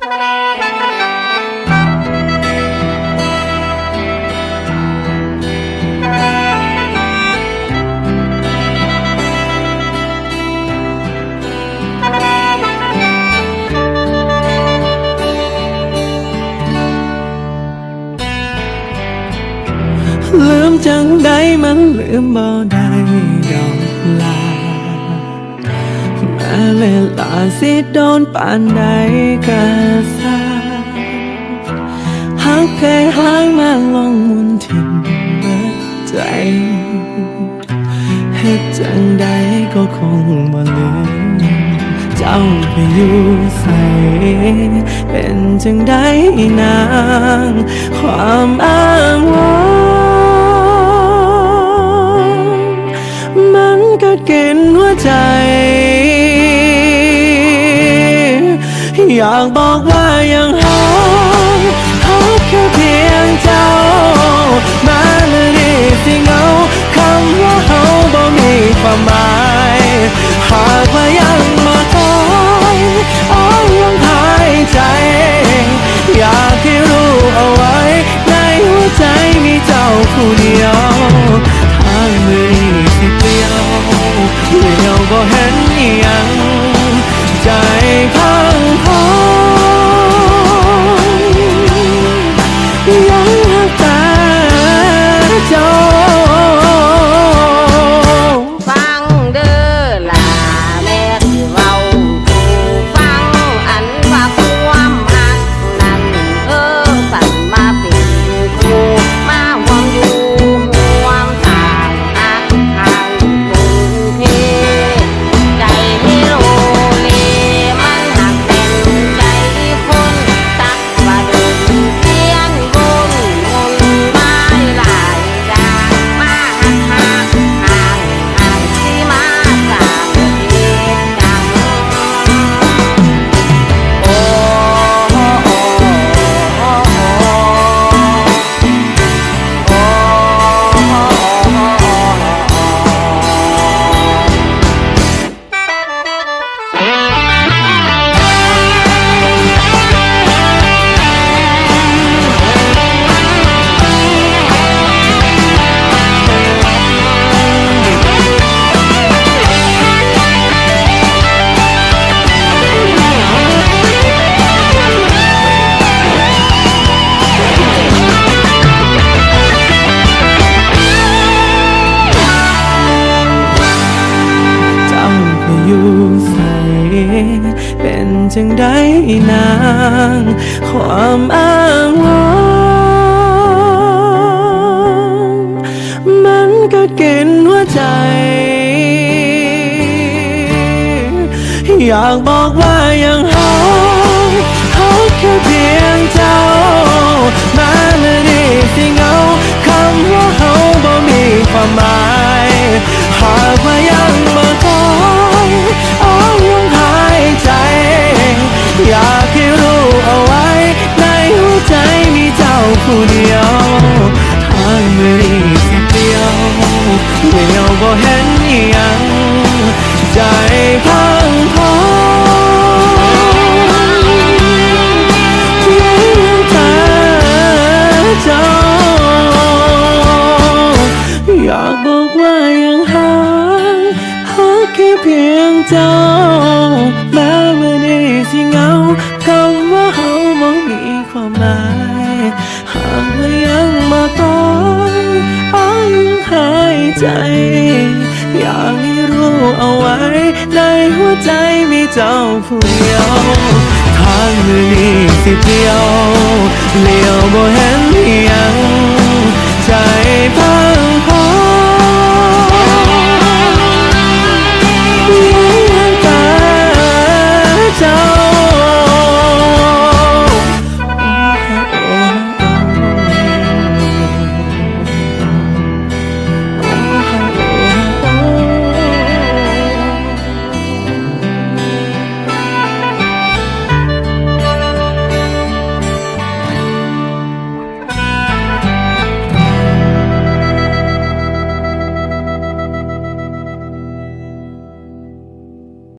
ลืมจังใดมันลืมบ่ได้ดอกลาแม้ เวลาสิโดนปานใดก็สาหักเพหางมาลงมุนทิ่มเบิดใจเฮ็ดจังใดก็คงบ่ลืมเจ้าไปอยู่ใส่เป็นจังใดนาง ความอ้างว้างมันก็กินหัวใจ อยากบอกว่ายังหาหาแค่เพียงเจ้า มาเลยนี่สิเงาคำว่าเฮาบ่มีความหมายหากว่ายังมาคอยอ้อยยังหายใจ อยากให้รู้เอาไว้ ในหัวใจมีเจ้าผู้เดียว ทางมือสิเปลี่ยวเลี้ยวบ่เห็น เป็นจังใดนาง ความอ้างว้างมันก็กินหัวใจ อยากบอกว่ายังหาหาแค่เพียงเจ้า มาเลยนี่สิเงาคำว่าเฮาบ่มีความหมาย หากว่ายัง เดียวทางมือนี้สิเดียวเดียวบ่เห็นยังใจพังพองยังแต่เจ้าอยากบอกว่ายังหาหาแค่เพียงเจ้าแม้เมื่อนี้สิเหง ใจ อยากให้รู้เอาไว้ ในหัวใจมีเจ้าผู้เดียวทางมือนี้สิเดียวเลี้ยวบ่เห็นอี